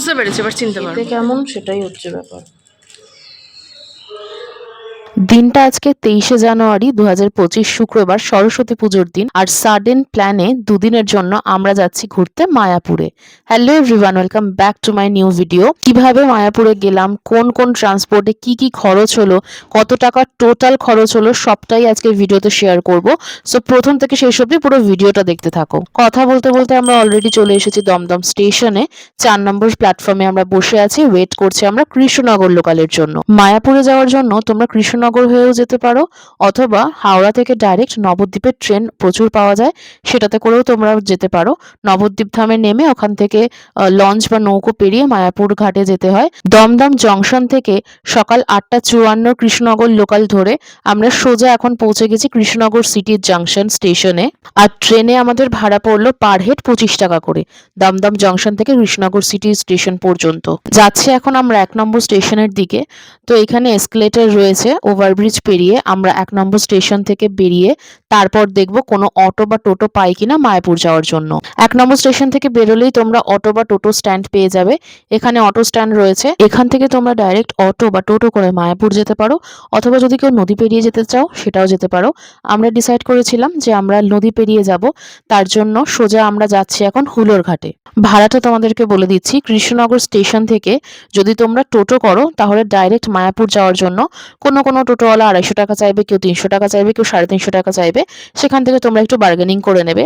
বুঝতে পেরেছি এবার চিনতে পারব। কেমন সেটাই হচ্ছে ব্যাপার। দিনটা আজকে তেইশে জানুয়ারি দু শুক্রবার সরস্বতী পুজোর দিন, আর সাডেন প্ল্যানে দুদিনের জন্য আমরা যাচ্ছি ঘুরতে মায়াপুরে। Hello everyone welcome back to my new video কীভাবে মায়াপুরে গেলাম, কোন কোন ট্রান্সপোর্টে কি কি খরচ হলো, কত টাকা টোটাল খরচ হলো, সবটাই আজকে ভিডিওতে শেয়ার করব। সো প্রথম থেকে শেষ অবধি পুরো ভিডিওটা দেখতে থাকো। কথা বলতে বলতে আমরা অলরেডি চলে এসেছি দমদম স্টেশনে চার নম্বর প্ল্যাটফর্মে আমরা বসে আছি ওয়েট করছি আমরা কৃষ্ণনগর লোকালের জন্য। মায়াপুরে যাওয়ার জন্য তোমরা কৃষ্ণনগর হয়েও যেতে পারো, অথবা হাওড়া থেকে ডাইরেক্ট নবদ্বীপের ট্রেন প্রচুর পাওয়া যায়, সেটাতে করেও তোমরা যেতে পারো। নবদ্বীপ ধামে নেমে ওখান থেকে লঞ্চ বা নৌকো পেরিয়ে মায়াপুর ঘাটে যেতে হয়। দমদম জংশন থেকে সকাল আটটা চুয়ান্ন কৃষ্ণনগর লোকাল ধরে আমরা সোজা এখন পৌঁছে গেছি কৃষ্ণনগর সিটির জাংশন স্টেশনে আর ট্রেনে আমাদের ভাড়া পড়ল পার হেড পঁচিশ টাকা করে, দমদম জংশন থেকে কৃষ্ণনগর সিটি স্টেশন পর্যন্ত। যাচ্ছি এখন আমরা এক নম্বর স্টেশনের দিকে। তো এখানে এসকেলেটর রয়েছে ওভারব্রিজ পেরিয়ে আমরা এক নম্বর স্টেশন থেকে বেরিয়ে তারপর দেখব কোনো অটো বা টোটো পাই কিনা মায়াপুর যাওয়ার জন্য। এক নম্বর স্টেশন থেকে বেরোলেই তোমরা অটো বা টোটো স্ট্যান্ড পেয়ে যাবে। এখানে অটো স্ট্যান্ড রয়েছে। এখান থেকে তোমরা ডাইরেক্ট অটো বা টোটো করে মায়াপুর যেতে পারো, অথবা যদি কেউ নদী পেরিয়ে যেতে চাও সেটাও যেতে পারো। আমরা ডিসাইড করেছিলাম যে আমরা নদী পেরিয়ে যাব, তার জন্য সোজা আমরা যাচ্ছি এখন হুলোর ঘাটে। ভাড়াটা তোমাদেরকে বলে দিচ্ছি, কৃষ্ণনগর স্টেশন থেকে যদি তোমরা টোটো করো তাহলে ডাইরেক্ট মায়াপুর যাওয়ার জন্য কোনো কোনো টোটোওয়ালা আড়াইশো টাকা চাইবে, কেউ তিনশো টাকা চাইবে, কেউ সাড়ে তিনশো টাকা চাইবে, সেখান থেকে তোমরা একটু বার্গেনিং করে নেবে।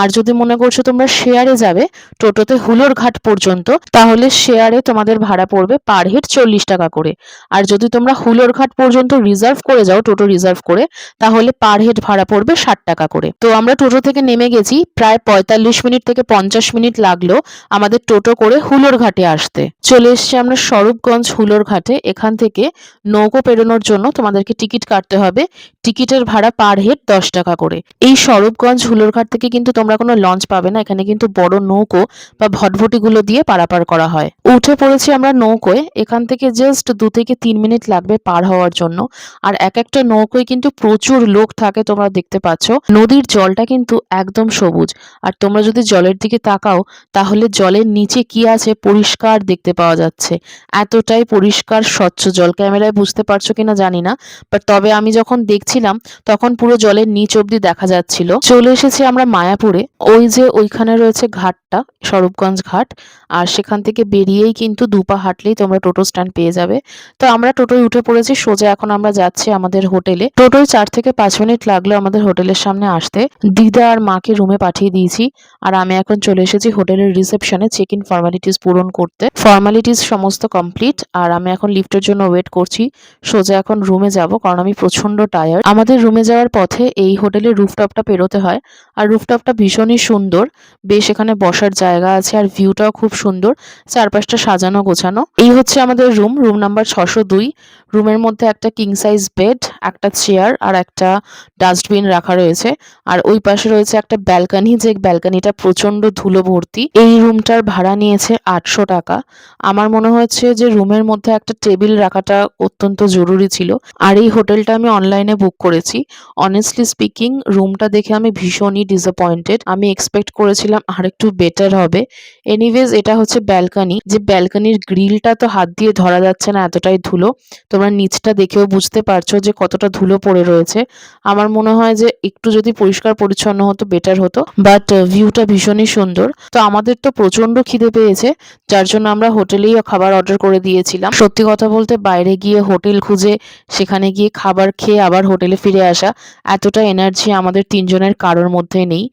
আর যদি মনে করছ তোমরা শেয়ারে যাবে, টোটোতে হুলোর ঘাট পর্যন্ত, তাহলে শেয়ারে তোমাদের ভাড়া পড়বে পার হেড চল্লিশ টাকা করে। আর যদি তোমরা হুলোর ঘাট পর্যন্ত রিজার্ভ করে যাও, টোটো রিজার্ভ করে, তাহলে পার হেড ভাড়া পড়বে ষাট টাকা করে। তো আমরা টোটো থেকে নেমে গেছি, প্রায় পঁয়তাল্লিশ মিনিট থেকে পঞ্চাশ মিনিট লাগল আমাদের টোটো করে হুলোর ঘাটে আসতে। চলে এসছি আমরা স্বরূপগঞ্জ হুলোর ঘাটে, এখান থেকে নৌকো পেরোনোর জন্য তোমাদেরকে টিকিট কাটতে হবে। টিকিটের ভাড়া পার হেড দশ টাকা করে। এই স্বরূপগঞ্জ হুলোর ঘাট থেকে কিন্তু তোমরা কোনো লঞ্চ পাবে না। এখানে কিন্তু বড় নৌকো বা ভটভটিগুলো দিয়ে পারাপার করা হয়। উঠে পড়েছি আমরা নৌকোয়। এখান থেকে জাস্ট দু থেকে তিন মিনিট লাগবে পার হওয়ার জন্য। আর এক একটা নৌকোয় কিন্তু প্রচুর লোক থাকে, তোমরা দেখতে পাচ্ছ। নদীর জলটা কিন্তু একদম সবুজ। আর তোমরা যদি জলের দিকে তাকাও, তাহলে জলের নিচে কি আছে পরিষ্কার দেখতে পাওয়া যাচ্ছে। এতটাই পরিষ্কার, স্বচ্ছ জল। ক্যামেরায় বুঝতে পারছ কিনা জানি না। বাট তবে আমি যখন দেখছিলাম, তখন পুরো জলের নিচ অব্দি দেখা যাচ্ছিল। চলে এসেছি আমরা মায়াপুরে। ওই যে ওইখানে রয়েছে ঘাটটা, স্বরূপগঞ্জ ঘাট। আর সেখান থেকে বেরিয়েই কিন্তু দুপা হাঁটলেই তোমরা টোটো স্ট্যান্ড পেয়ে যাবে। তো আমরা টোটোয় উঠে পড়েছি, সোজা এখন আমরা যাচ্ছি আমাদের হোটেলে। টোটোয় চার থেকে পাঁচ মিনিট লাগল আমাদের হোটেলের সামনে আসতে। দিদা আর মাকে রুমে পাঠিয়ে দিয়েছি। আর আমি এখন চলে এসেছি হোটেলের রিসেপশনে চেক ইন ফর্মালিটিস পূরণ করতে। ফর্মালিটিস সমস্ত কমপ্লিট আর আমি এখন লিফটের জন্য ওয়েট করছি। সোজা এখন রুমে যাব, কারণ আমি প্রচণ্ড টায়ার্ড আমাদের রুমে যাওয়ার পথে এই হোটেলের রুফটপটা পেরোতে হয়, আর রুফটপটা ভীষণই সুন্দর। বেশ, এখানে বসার জায়গা আছে, আর ভিউটাও খুব সুন্দর, চারপাশটা সাজানো গোছানো। এই হচ্ছে আমাদের রুম রুম নাম্বার ছশো দুই। রুমের মধ্যে একটা কিং সাইজ বেড একটা চেয়ার আর একটা ডাস্টবিন রাখা রয়েছে। আর ওই পাশে রয়েছে একটা ব্যালকানি যে ব্যালকানিটা প্রচণ্ড ধুলো ভর্তি এই রুমটার ভাড়া নিয়েছে আটশো টাকা। আমার মনে হচ্ছে যে রুমের মধ্যে একটা টেবিল রাখাটা অত্যন্ত জরুরি ছিল। আর এই হোটেলটা আমি অনলাইনে বুক করেছি। অনেস্টলি স্পিকিং রুমটা দেখে আমি ভীষণই ডিসঅ্যাপয়েন্টেড আমি এক্সপেক্ট করেছিলাম আর একটু বেটার হবে। এনিওয়েজ এটা হচ্ছে ব্যালকানি যে ব্যালকানির গ্রিলটা তো হাত দিয়ে ধরা যাচ্ছে না, এতটাই ধুলো। তোমরা নিচটা দেখেও বুঝতে পারছ যে কতটা ধুলো পড়ে রয়েছে। আমার মনে হয় যে একটু যদি পরিষ্কার পরিচ্ছন্ন হতো বেটার হতো। বাট ভিউটা ভীষণই সুন্দর। তো আমাদের তো প্রচণ্ড খিদে পেয়েছে, যার জন্য আমরা হোটেলেই খাবার অর্ডার করে দিয়েছিলাম। সত্যি কথা বলতে বাইরে গিয়ে হোটেল খুঁজে সেখানে গিয়ে খাবার খেয়ে আবার হোটেলে ফিরে আসা এতটা এনার্জি আমাদের তিনজনের কারোর মধ্যে নেই।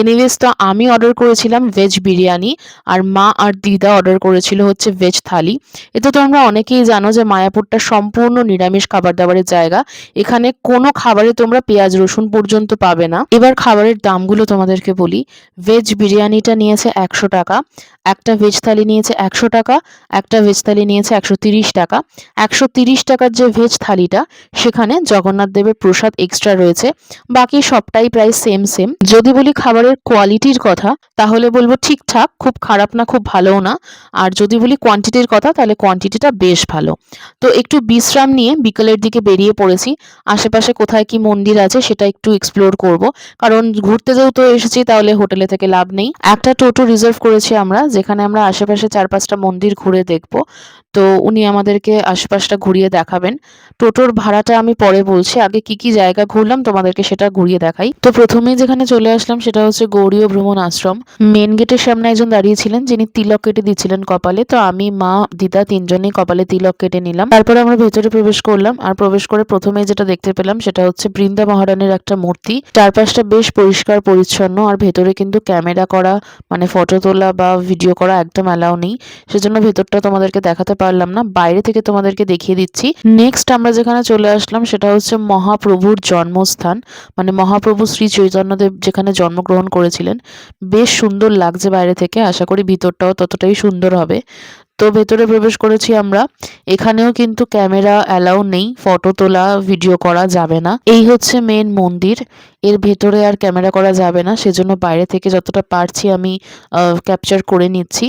এনিওয়েজ তো আমি অর্ডার করেছিলাম ভেজ বিরিয়ানি আর মা আর দিদা অর্ডার করেছিল হচ্ছে ভেজ থালি। এতে তো আমরা অনেকেই জানো যে মায়াপুরটা সম্পূর্ণ নিরামিষ খাবার দাবারের জায়গা। এখানে কোনো খাবারে তোমরা পেঁয়াজ, রসুন পর্যন্ত পাবে না। এবার খাবারের দামগুলো তোমাদেরকে বলি। ভেজ বিরিয়ানিটা নিয়েছে একশো টাকা, একটা ভেজ থালি নিয়েছে একশো টাকা, একটা ভেজ থালি নিয়েছে একশো তিরিশ টাকা। একশো তিরিশ টাকার যে ভেজ থালিটা যেটা সেখানে জগন্নাথ দেবের প্রসাদ এক্সট্রা রয়েছে। বাকি সবটাই প্রায় সেম সেম যদি বলি খাবারের কোয়ালিটির কথা, তাহলে বলব ঠিকঠাক, খুব খারাপ না, খুব ভালোও না। আর যদি বলি কোয়ান্টিটির কথা, তাহলে কোয়ান্টিটিটা বেশ ভালো। তো একটু বিশ্রাম নিয়ে বিকেলের দিকে বেরিয়ে পড়েছি। আশেপাশে কোথায় কি মন্দির আছে, সেটা একটু এক্সপ্লোর করব। কারণ ঘুরতে যেহেতু এসেছি, তাহলে হোটেলে থেকে লাভ নেই। একটা টোটো রিজার্ভ করেছি আমরা, যেখানে আমরা আশেপাশে চার পাঁচটা মন্দির ঘুরে দেখব। তো উনি আমাদেরকে আশপাশটা ঘুরিয়ে দেখাবেন। টোটোর ভাড়াটা আমি পরে বলছি। আগে কি কি জায়গা ঘুরলাম তোমাদেরকে সেটা ঘুরিয়ে দেখাই। তো প্রথমেই যেখানে চলে আসলাম সেটা হচ্ছে গৌরীয় ভ্রমণ আশ্রম। মেন গেটের সামনে একজন দাঁড়িয়েছিলেন যিনি তিলক কেটে দিচ্ছিলেন কপালে। তো আমি, মা, দিদা তিনজনেই কপালে তিলক কেটে নিলাম। তারপরে আমরা ভেতরে প্রবেশ করলাম আর প্রবেশ করে প্রথমেই যেটা দেখতে পেলাম সেটা হচ্ছে বৃন্দা মহারানীর একটা মূর্তি। চারপাশটা বেশ পরিষ্কার, পরিচ্ছন্ন আর ভেতরে কিন্তু ক্যামেরা করা মানে ফটো তোলা বা ভিডিও করা একদম অ্যালাউ নেই। সেজন্য ভেতরটা তোমাদেরকে দেখাতে পারলাম না। বাইরে থেকে তোমাদেরকে দেখিয়ে দিচ্ছি। নেক্সট আমরা যেখানে চলে আসলাম সেটা হচ্ছে মহাপ্রভুর জন্মস্থান। মানে মহাপ্রভু শ্রী চৈতন্যদেব যেখানে জন্মগ্রহণ করেছিলেন। বেশ সুন্দর লাগছে বাইরে থেকে, আশা করি ভিতরটাও ততটাই সুন্দর হবে। তো ভেতরে প্রবেশ করেছি আমরা। এখানেও কিন্তু ক্যামেরা অ্যালাউ নেই, ফটো তোলা, ভিডিও করা যাবে না। এই হচ্ছে মেন মন্দির। এর ভেতরে আর ক্যামেরা করা যাবে না, সেজন্য বাইরে থেকে যতটা পারছি আমি ক্যাপচার করে নিচ্ছি।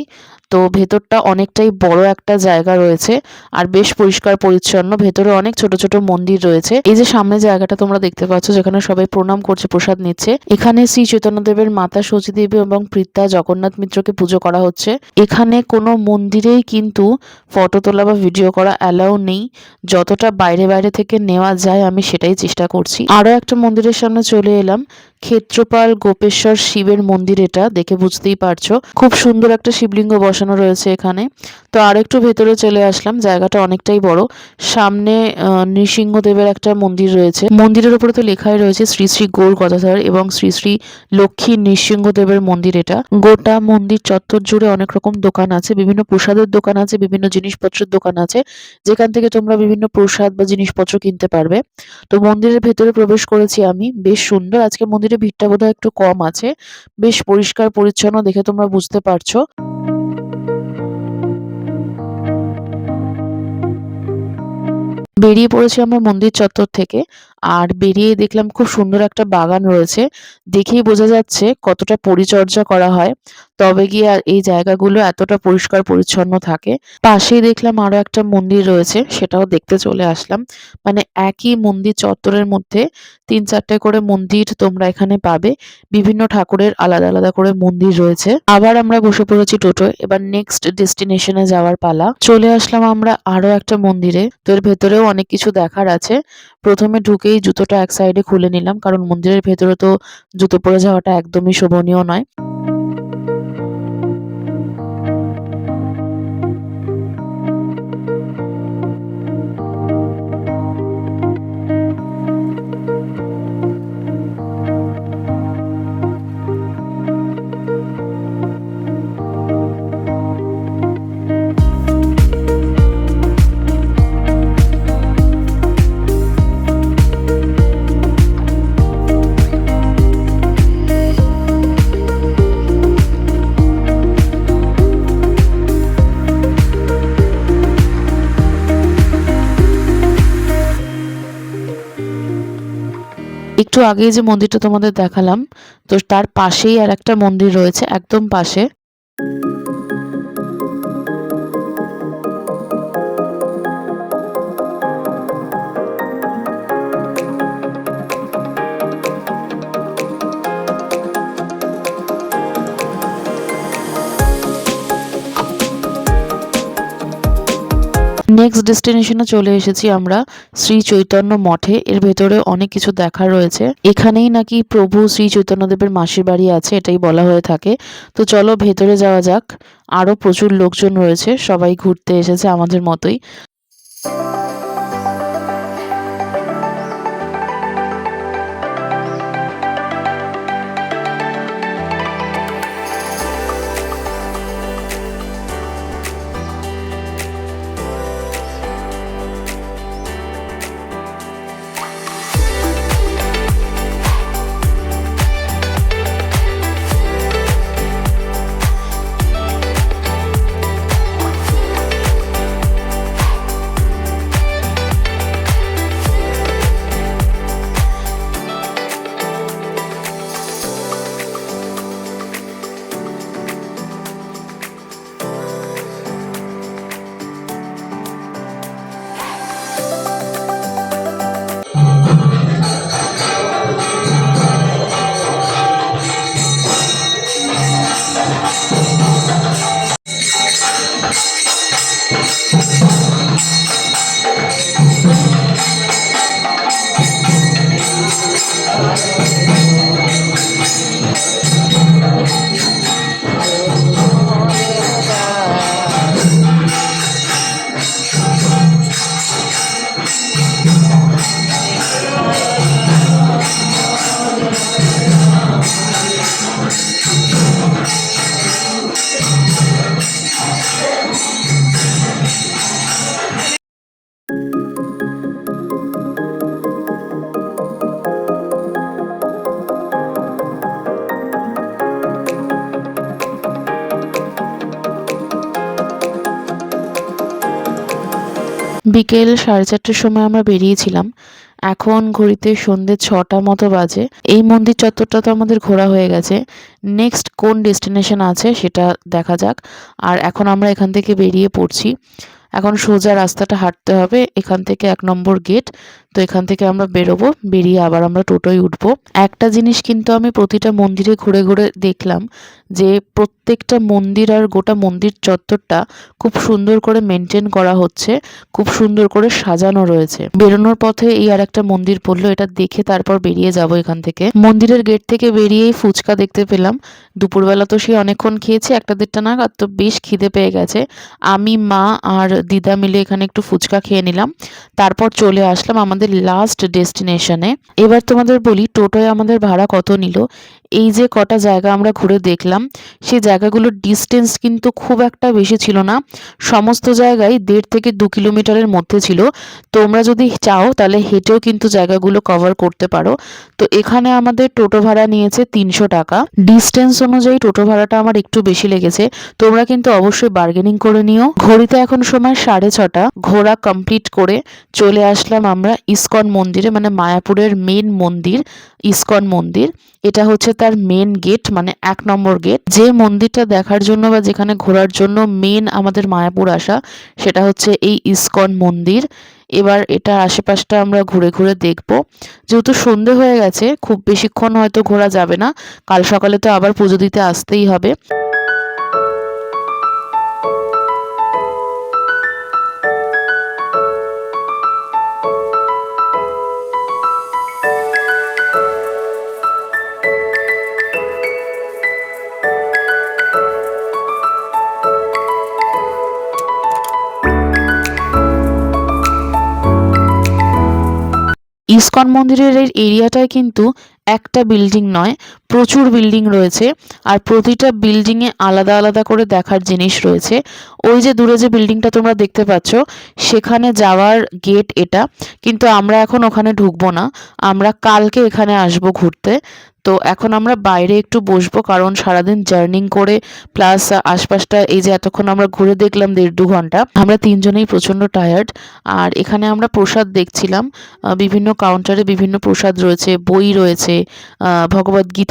তো ভেতরটা অনেকটাই বড় একটা জায়গা রয়েছে আর বেশ পরিষ্কার পরিচ্ছন্ন। ভেতরে অনেক ছোট ছোট মন্দির রয়েছে। এই যে সামনে জায়গাটা তোমরা দেখতে পাচ্ছ, যেখানে সবাই প্রণাম করছে, প্রসাদ নিচ্ছে। এখানে শ্রী চৈতন্যদেবের মাতা সচীদেবী এবং পিতা জগন্নাথ মিত্রকে পুজো করা হচ্ছে। এখানে কোনো মন্দিরেই কিন্তু ফটো তোলা বা ভিডিও করা অ্যালাউ নেই। যতটা বাইরে বাইরে থেকে নেওয়া যায়, আমি সেটাই চেষ্টা করছি। আরও একটা মন্দিরের সামনে চলে এলাম। ক্ষেত্রপাল গোপেশ্বর শিবের মন্দির এটা, দেখে বুঝতেই পারছ। খুব সুন্দর একটা শিবলিঙ্গ বসানো রয়েছে এখানে। তো আর একটু ভেতরে চলে আসলাম, জায়গাটা অনেকটাই বড়। সামনে নৃসিংহদেবের একটা মন্দির রয়েছে। মন্দিরের উপরে তো লেখাই রয়েছে শ্রী শ্রী গৌর গদাধর এবং শ্রী শ্রী লক্ষ্মী নৃসিংহদেবের মন্দির এটা। গোটা মন্দির চত্বর জুড়ে অনেক রকম দোকান আছে, বিভিন্ন প্রসাদের দোকান আছে, বিভিন্ন জিনিসপত্রের দোকান আছে। যেখান থেকে তোমরা বিভিন্ন প্রসাদ বা জিনিসপত্র কিনতে পারবে। তো মন্দিরের ভেতরে প্রবেশ করেছি আমি, বেশ সুন্দর। আজকে মন্দিরে ভিড়টা বোধহয় একটু কম আছে। বেশ পরিষ্কার, পরিচ্ছন্ন দেখে তোমরা বুঝতে পারছ। বেরিয়ে পড়েছি আমরা মন্দির চত্বর থেকে। আর বেরিয়ে দেখলাম খুব সুন্দর একটা বাগান রয়েছে। দেখেই বোঝা যাচ্ছে কতটা পরিচর্যা করা হয়। তবে গিয়ে এই জায়গাগুলো এতটা পরিষ্কার পরিচ্ছন্ন থাকে। পাশেই দেখলাম আরও একটা মন্দির রয়েছে, সেটাও দেখতে চলে আসলাম। মানে একই মন্দির চত্বরের মধ্যে তিন চারটে করে মন্দির তোমরা এখানে পাবে। বিভিন্ন ঠাকুরের আলাদা আলাদা করে মন্দির রয়েছে। আবার আমরা বসে পড়েছি টোটোয় এবার নেক্সট ডেস্টিনেশনে যাওয়ার পালা। চলে আসলাম আমরা আরও একটা মন্দিরে। তো এর ভেতরেও অনেক কিছু দেখার আছে। প্রথমে ঢুকেই জুতোটা এক সাইডে খুলে নিলাম, কারণ মন্দিরের ভেতরে তো জুতো পরে যাওয়াটা একদমই শোভনীয় নয়। একটু আগে যে মন্দিরটা তোমাদের দেখালাম, তো তার পাশেই আর একটা মন্দির রয়েছে, একদম পাশে। নেক্সট ডেস্টিনেশনে চলে এসেছি আমরা শ্রী চৈতন্য মঠে। এর ভেতরে অনেক কিছু দেখার রয়েছে। এখানেই নাকি প্রভু শ্রী চৈতন্যদেবের মাসির বাড়ি আছে, এটাই বলা হয়ে থাকে। তো চলো ভেতরে যাওয়া যাক। আরও প্রচুর লোকজন রয়েছে, সবাই ঘুরতে এসেছে আমাদের মতোই। বিকেল সাড়ে চারটের সময় আমরা বেরিয়েছিলাম। এখন ঘড়িতে সন্ধ্যে ছটা মতো বাজে। এই মন্দির চত্বরটা তো আমাদের ঘোরা হয়ে গেছে। নেক্সট কোন ডেস্টিনেশন আছে সেটা দেখা যাক। আর এখন আমরা এখান থেকে বেরিয়ে পড়ছি। এখন সোজা রাস্তাটা হাঁটতে হবে। এখান থেকে এক নম্বর গেট তো এখান থেকে আমরা বেরোবো। বেরিয়ে আবার আমরা টোটোয় উঠবো। একটা জিনিস কিন্তু আমি প্রতিটা মন্দিরে ঘুরে ঘুরে দেখলাম। যে প্রত্যেকটা মন্দির আর গোটা মন্দির চত্বরটা খুব সুন্দর করে মেনটেন করা হচ্ছে, খুব সুন্দর করে সাজানো রয়েছে। বেরোনোর পথে এই আর একটা মন্দির পড়ল, এটা দেখে তারপর বেরিয়ে যাব এখান থেকে। মন্দিরের গেট থেকে বেরিয়েই ফুচকা দেখতে পেলাম। দুপুরবেলা তো সে অনেকক্ষণ খেয়েছে, একটা দেড়টা নাগাদ তো বেশ খিদে পেয়ে গেছে। আমি, মা আর দিদা মিলে এখানে একটু ফুচকা খেয়ে নিলাম। তারপর চলে আসলাম আমাদের লাস্ট ডেস্টিনেশনে এবার তোমাদের বলি, টোটোয় আমাদের ভাড়া কত নিল? এই যে কটা জায়গা আমরা ঘুরে দেখলাম সেই জায়গাগুলোর ডিস্টেন্স কিন্তু খুব একটা বেশি ছিল না। সমস্ত জায়গায় দেড় থেকে দু কিলোমিটারের মধ্যে ছিল। তোমরা যদি চাও, তাহলে হেঁটেও কিন্তু জায়গাগুলো কভার করতে পারো। তো এখানে আমাদের টোটো ভাড়া নিয়েছে তিনশো টাকা। ডিস্টেন্স অনুযায়ী টোটো ভাড়াটা আমার একটু বেশি লেগেছে। তোমরা কিন্তু অবশ্যই বার্গেনিং করে নিও। ঘড়িতে এখন সময় সাড়ে ছটা। ঘোরা কমপ্লিট করে চলে আসলাম আমরা ইসকন মন্দিরে মানে মায়াপুরের মেন মন্দির, ইসকন মন্দির। এটা হচ্ছে তার মেন গেট মানে এক নম্বর গেট যে মন্দিরটা দেখার জন্য বা যেখানে ঘোরার জন্য মেন আমাদের মায়াপুর আসা, সেটা হচ্ছে এই ইসকন মন্দির। এবার এটা আশেপাশটা আমরা ঘুরে ঘুরে দেখব। যেহেতু সন্ধে হয়ে গেছে, খুব বেশিক্ষণ হয়তো ঘোরা যাবে না। কাল সকালে তো আবার পুজো দিতে আসতেই হবে। ইসকন মন্দিরের এই এরিয়াটায় কিন্তু একটা বিল্ডিং নয়। প্রচুর বিল্ডিং রয়েছে আর প্রতিটা বিল্ডিংয়ে আলাদা আলাদা করে দেখার জিনিস রয়েছে। ওই যে দূরে যে বিল্ডিংটা তোমরা দেখতে পাচ্ছ সেখানে যাওয়ার গেট এটা কিন্তু আমরা এখন ওখানে ঢুকবো না। আমরা কালকে এখানে আসব ঘুরতে। তো এখন আমরা বাইরে একটু বসবো কারণ সারাদিন জার্নিং করে প্লাস আশপাশটা এই যে এতক্ষণ আমরা ঘুরে দেখলাম দেড় দু ঘণ্টা আমরা তিনজনেই প্রচণ্ড টায়ার্ড আর এখানে আমরা প্রসাদ দেখছিলাম বিভিন্ন কাউন্টারে বিভিন্ন প্রসাদ রয়েছে বই রয়েছে আহ,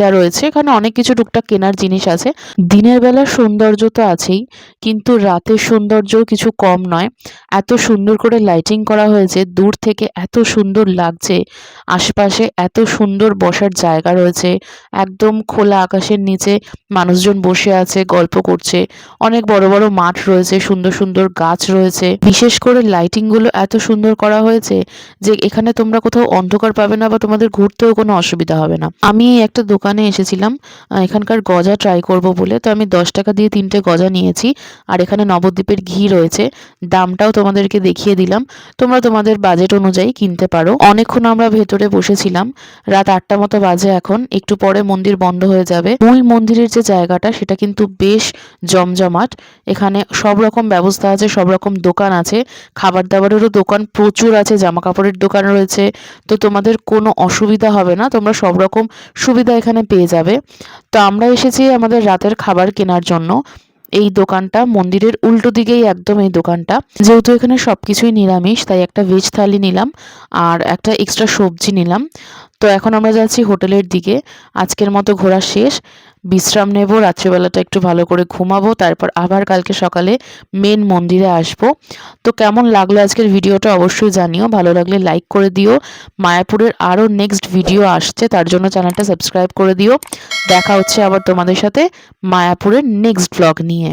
গীতা রয়েছে, এখানে অনেক কিছু টুকটাক কেনার জিনিস আছে। দিনের বেলা সৌন্দর্য তো আছেই, কিন্তু রাতের সৌন্দর্য কিছু কম নয়। এত সুন্দর করে লাইটিং করা হয়েছে, দূর থেকে এত সুন্দর লাগছে, আশপাশে এত সুন্দর বসার জায়গা রয়েছে, একদম খোলা আকাশের নিচে মানুষজন বসে আছে, গল্প করছে, অনেক বড় বড় মাঠ রয়েছে, সুন্দর সুন্দর গাছ রয়েছে। বিশেষ করে লাইটিংগুলো এত সুন্দর করা হয়েছে যে এখানে তোমরা কোথাও অন্ধকার পাবে না বা তোমাদের ঘুরতেও কোনো অসুবিধা হবে না। আমি একটা দোকানে এসেছিলাম এখানকার গজা ট্রাই করব বলে। তো আমি দশ টাকা দিয়ে তিনটে গজা নিয়েছি আর এখানে নবদ্বীপের ঘি রয়েছে। দামটাও তোমাদেরকে দেখিয়ে দিলাম। তোমরা তোমাদের বাজেট অনুযায়ী কিনতে পারো। অনেকক্ষণ আমরা ভেতরে বসেছিলাম। রাত আটটা মতো বাজে এখন। একটু পরে মন্দির বন্ধ হয়ে যাবে। মূল মন্দিরের যে জায়গাটা, সেটা কিন্তু বেশ জমজমাট। এখানে সব রকম ব্যবস্থা আছে, সব রকম দোকান আছে। খাবার দাবারেরও দোকান প্রচুর আছে জামা কাপড়ের দোকান রয়েছে। তো তোমাদের কোনো অসুবিধা হবে না। তোমরা সব রকম সুবিধা এখানে পেয়ে যাবে। তো আমরা এসেছি আমাদের রাতের খাবার কেনার জন্য। এই দোকানটা মন্দিরের উল্টো দিকেই একদম এই দোকানটা। যেহেতু এখানে সব কিছুই নিরামিষ, তাই একটা ভেজ থালি নিলাম আর একটা এক্সট্রা সবজি নিলাম। তো এখন আমরা যাচ্ছি হোটেলের দিকে। আজকের মতো ঘোরা শেষ। বিশ্রাম নেব, রাত্রিবেলাটা একটু ভালো করে ঘুমাবো, তারপর আবার কালকে সকালে মেন মন্দিরে আসব। তো কেমন লাগল আজকের ভিডিওটা অবশ্যই জানিও। ভালো লাগলে লাইক করে দিও। মায়াপুরের আরও নেক্সট ভিডিও আসছে, তার জন্য চ্যানেলটা সাবস্ক্রাইব করে দিও। দেখা হচ্ছে আবার তোমাদের সাথে মায়াপুরের নেক্সট ব্লগ নিয়ে।